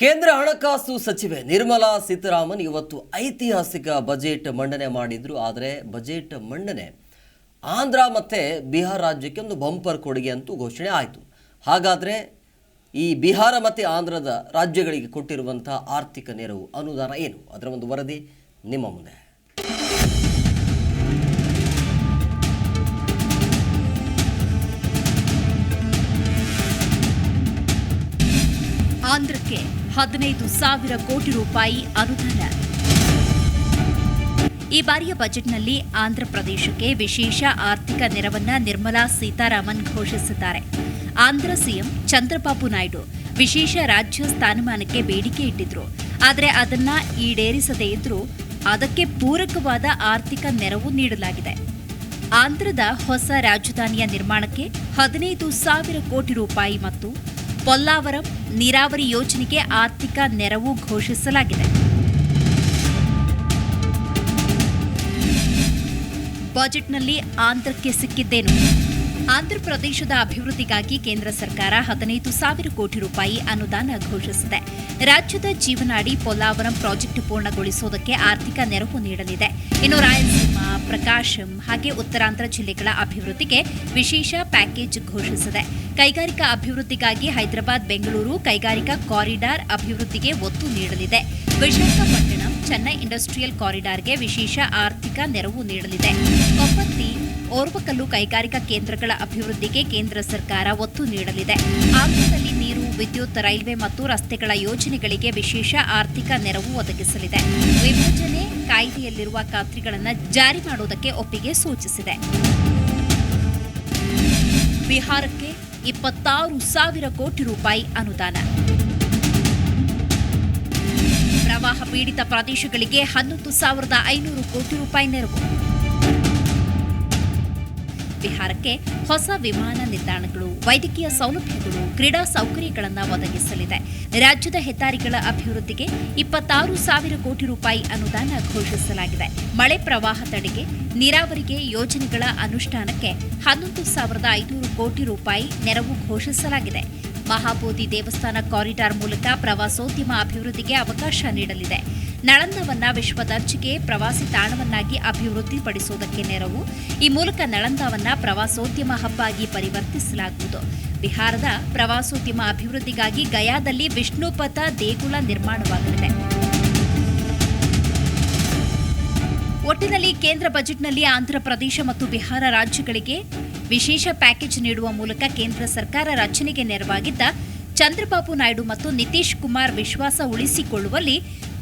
ಕೇಂದ್ರ ಹಣಕಾಸು ಸಚಿವೆ ನಿರ್ಮಲಾ ಸೀತಾರಾಮನ್ ಇವತ್ತು ಐತಿಹಾಸಿಕ ಬಜೆಟ್ ಮಂಡನೆ ಮಾಡಿದ್ರು. ಆದರೆ ಬಜೆಟ್ ಮಂಡನೆ ಆಂಧ್ರ ಮತ್ತು ಬಿಹಾರ ರಾಜ್ಯಕ್ಕೆ ಒಂದು ಬಂಪರ್ ಕೊಡುಗೆ ಅಂತೂ ಘೋಷಣೆ ಆಯಿತು. ಹಾಗಾದರೆ ಈ ಬಿಹಾರ ಮತ್ತು ಆಂಧ್ರದ ರಾಜ್ಯಗಳಿಗೆ ಕೊಟ್ಟಿರುವಂಥ ಆರ್ಥಿಕ ನೆರವು ಅನುದಾನ ಏನು? ಅದರ ಒಂದು ವರದಿ ನಿಮ್ಮ ಮುಂದೆ. ಆಂಧ್ರಕ್ಕೆ ಹದಿನೈದು ಸಾವಿರ ಕೋಟಿ ರೂಪಾಯಿ ಅನುದಾನ. ಈ ಬಾರಿಯ ಬಜೆಟ್ನಲ್ಲಿ ಆಂಧ್ರಪ್ರದೇಶಕ್ಕೆ ವಿಶೇಷ ಆರ್ಥಿಕ ನೆರವನ್ನ ನಿರ್ಮಲಾ ಸೀತಾರಾಮನ್ ಘೋಷಿಸಿದ್ದಾರೆ. ಆಂಧ್ರ ಸಿಎಂ ಚಂದ್ರಬಾಬು ನಾಯ್ಡು ವಿಶೇಷ ರಾಜ್ಯ ಸ್ಥಾನಮಾನಕ್ಕೆ ಬೇಡಿಕೆ ಇಟ್ಟಿದ್ರು. ಆದರೆ ಅದನ್ನ ಈಡೇರಿಸದೇ ಇದ್ರೂ. ಅದಕ್ಕೆ ಪೂರಕವಾದ ಆರ್ಥಿಕ ನೆರವು ನೀಡಲಾಗಿದೆ. ಆಂಧ್ರದ ಹೊಸ ರಾಜಧಾನಿಯ ನಿರ್ಮಾಣಕ್ಕೆ ಹದಿನೈದು ಸಾವಿರ ಕೋಟಿ ರೂಪಾಯಿ ಮತ್ತು ಪೊಲ್ಲಾವರಂ ನೀರಾವರಿ ಯೋಜನೆಗೆ ಆರ್ಥಿಕ ನೆರವು ಘೋಷಿಸಲಾಗಿದೆ. ಬಜೆಟ್ನಲ್ಲಿ ಆಂಧ್ರಕ್ಕೆ ಸಿಕ್ಕಿದ್ದೇನು? ಆಂಧ್ರಪ್ರದೇಶದ ಅಭಿವೃದ್ಧಿಗಾಗಿ ಕೇಂದ್ರ ಸರ್ಕಾರ ಹದಿನೈದು ಸಾವಿರ ಕೋಟಿ ರೂಪಾಯಿ ಅನುದಾನ ಘೋಷಿಸಿದೆ. ರಾಜ್ಯದ ಜೀವನಾಡಿ ಪೊಲ್ಲಾವರಂ ಪ್ರಾಜೆಕ್ಟ್ ಪೂರ್ಣಗೊಳಿಸುವುದಕ್ಕೆ ಆರ್ಥಿಕ ನೆರವು ನೀಡಲಿದೆ. ಇನ್ನು ರಾಯಲಸೀಮಾ ಪ್ರಕಾಶಂ. ಹಾಗೆ ಉತ್ತರಾಂಧ್ರ ಜಿಲ್ಲೆಗಳ ಅಭಿವೃದ್ಧಿಗೆ ವಿಶೇಷ ಪ್ಯಾಕೇಜ್ ಘೋಷಿಸಿದೆ. ಕೈಗಾರಿಕಾ ಅಭಿವೃದ್ಧಿಗಾಗಿ ಹೈದರಾಬಾದ್, ಬೆಂಗಳೂರು ಕೈಗಾರಿಕಾ ಕಾರಿಡಾರ್ ಅಭಿವೃದ್ಧಿಗೆ ಒತ್ತು ನೀಡಲಿದೆ. ವಿಶಾಖಪಟ್ಟಣಂ, ಚೆನ್ನೈ ಇಂಡಸ್ಟ್ರಿಯಲ್ ಕಾರಿಡಾರ್ಗೆ ವಿಶೇಷ ಆರ್ಥಿಕ ನೆರವು ನೀಡಲಿದೆ. ಕೊಪ್ಪತ್ತಿ, ಓರ್ವಕಲ್ಲು ಕೈಗಾರಿಕಾ ಕೇಂದ್ರಗಳ ಅಭಿವೃದ್ಧಿಗೆ ಕೇಂದ್ರ ಸರ್ಕಾರ ಒತ್ತು ನೀಡಲಿದೆ. ಆಂಧ್ರದಲ್ಲಿ ವಿದ್ಯುತ್, ರೈಲ್ವೆ ಮತ್ತು ರಸ್ತೆಗಳ ಯೋಜನೆಗಳಿಗೆ ವಿಶೇಷ ಆರ್ಥಿಕ ನೆರವು ಒದಗಿಸಲಿದೆ. ವಿಭಜನೆ ಕಾಯ್ದೆಯಲ್ಲಿರುವ ಖಾತ್ರಿಗಳನ್ನು ಜಾರಿ ಮಾಡುವುದಕ್ಕೆ ಒಪ್ಪಿಗೆ ಸೂಚಿಸಿದೆ. ಬಿಹಾರಕ್ಕೆ ಇಪ್ಪತ್ತಾರು ಸಾವಿರ ಕೋಟಿ ರೂಪಾಯಿ ಅನುದಾನ. ಪ್ರವಾಹ ಪೀಡಿತ ಪ್ರದೇಶಗಳಿಗೆ ಹನ್ನೊಂದು ಸಾವಿರದ ಐನೂರು ಕೋಟಿ ರೂಪಾಯಿ ನೆರವು. ಬಿಹಾರಕ್ಕೆ ಹೊಸ ವಿಮಾನ ನಿಲ್ದಾಣಗಳು, ವೈದ್ಯಕೀಯ ಸೌಲಭ್ಯಗಳು, ಕ್ರೀಡಾ ಸೌಕರ್ಯಗಳನ್ನು ಒದಗಿಸಲಿದೆ. ರಾಜ್ಯದ ಹೆದ್ದಾರಿಗಳ ಅಭಿವೃದ್ಧಿಗೆ ಇಪ್ಪತ್ತಾರು ಸಾವಿರ ಕೋಟಿ ರೂಪಾಯಿ ಅನುದಾನ ಘೋಷಿಸಲಾಗಿದೆ. ಮಳೆ ಪ್ರವಾಹ ತಡೆಗೆ ನೀರಾವರಿಗೆ ಯೋಜನೆಗಳ ಅನುಷ್ಠಾನಕ್ಕೆ ಹನ್ನೊಂದು ಸಾವಿರದ ಐನೂರು ಕೋಟಿ ರೂಪಾಯಿ ನೆರವು ಘೋಷಿಸಲಾಗಿದೆ. ಮಹಾಬೋಧಿ ದೇವಸ್ಥಾನ ಕಾರಿಡಾರ್ ಮೂಲಕ ಪ್ರವಾಸೋದ್ಯಮ ಅಭಿವೃದ್ಧಿಗೆ ಅವಕಾಶ ನೀಡಲಿದೆ. ನಳಂದವನ್ನ ವಿಶ್ವ ದರ್ಜೆಗೆ ಪ್ರವಾಸಿ ತಾಣವನ್ನಾಗಿ ಅಭಿವೃದ್ಧಿಪಡಿಸುವುದಕ್ಕೆ ನೆರವು. ಈ ಮೂಲಕ ನಳಂದವನ್ನ ಪ್ರವಾಸೋದ್ಯಮ ಹಬ್ ಆಗಿ ಪರಿವರ್ತಿಸಲಾಗುವುದು. ಬಿಹಾರದ ಪ್ರವಾಸೋದ್ಯಮ ಅಭಿವೃದ್ಧಿಗಾಗಿ ಗಯಾದಲ್ಲಿ ವಿಷ್ಣುಪಥ ದೇಗುಲ ನಿರ್ಮಾಣವಾಗಲಿದೆ. ಒಟ್ಟಿನಲ್ಲಿ ಕೇಂದ್ರ ಬಜೆಟ್ನಲ್ಲಿ ಆಂಧ್ರಪ್ರದೇಶ ಮತ್ತು ಬಿಹಾರ ರಾಜ್ಯಗಳಿಗೆ ವಿಶೇಷ ಪ್ಯಾಕೇಜ್ ನೀಡುವ ಮೂಲಕ ಕೇಂದ್ರ ಸರ್ಕಾರ ರಚನೆಗೆ ನೆರವಾಗಿದ್ದ ಚಂದ್ರಬಾಬು ನಾಯ್ಡು ಮತ್ತು ನಿತೀಶ್ ಕುಮಾರ್ ವಿಶ್ವಾಸ ಉಳಿಸಿಕೊಳ್ಳುವಲ್ಲಿ